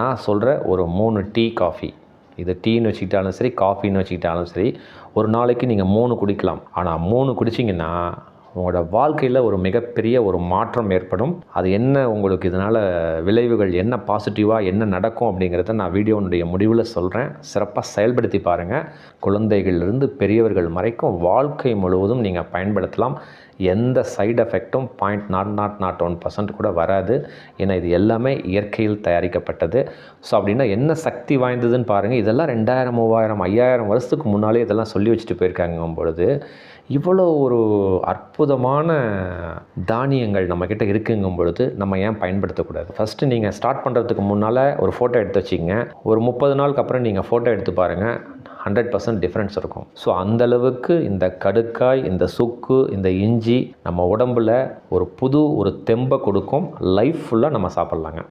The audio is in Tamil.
நான் சொல்கிற ஒரு மூணு டீ காஃபி. இது டீன்னு வச்சுக்கிட்டாலும் சரி காஃபின்னு வச்சுக்கிட்டாலும் சரி ஒரு நாளைக்கு நீங்கள் மூணு குடிக்கலாம். ஆனால் மூணு குடிச்சிங்கன்னா உங்களோட வாழ்க்கையில் ஒரு மிகப்பெரிய ஒரு மாற்றம் ஏற்படும். அது என்ன உங்களுக்கு இதனால் விளைவுகள் என்ன பாசிட்டிவாக என்ன நடக்கும் அப்படிங்கிறத நான் வீடியோனுடைய முடிவில் சொல்கிறேன் சிறப்பாக செயல்படுத்தி பாருங்கள் குழந்தைகளிலிருந்து பெரியவர்கள் வரைக்கும் வாழ்க்கை முழுவதும் நீங்கள் பயன்படுத்தலாம். எந்த சைடு எஃபெக்ட்டும் point nought nought nought one percent கூட வராது. ஏன்னா இது எல்லாமே இயற்கையில் தயாரிக்கப்பட்டது. ஸோ அப்படின்னா என்ன சக்தி வாய்ந்ததுன்னு பாருங்கள் இதெல்லாம் ரெண்டாயிரம் மூவாயிரம் ஐயாயிரம் வருஷத்துக்கு முன்னாலே இதெல்லாம் சொல்லி வச்சுட்டு போயிருக்காங்க பொழுது இவ்வளோ ஒரு அற்புதமான தானியங்கள் நம்மக்கிட்ட இருக்குங்கும் பொழுது நம்ம ஏன் பயன்படுத்தக்கூடாது? ஃபஸ்ட்டு நீங்கள் ஸ்டார்ட் பண்ணுறதுக்கு முன்னால் ஒரு ஃபோட்டோ எடுத்து வச்சிங்க ஒரு முப்பது நாளுக்கு அப்புறம் நீங்கள் ஃபோட்டோ எடுத்து பாருங்கள் ஹண்ட்ரட் பர்சன்ட் டிஃப்ரென்ஸ் இருக்கும். ஸோ அந்தளவுக்கு இந்த கடுக்காய் இந்த சுக்கு இந்த இஞ்சி நம்ம உடம்புல ஒரு புது ஒரு தெம்பை கொடுக்கும். லைஃப் ஃபுல்லாக நம்ம சாப்பிட்லாங்க.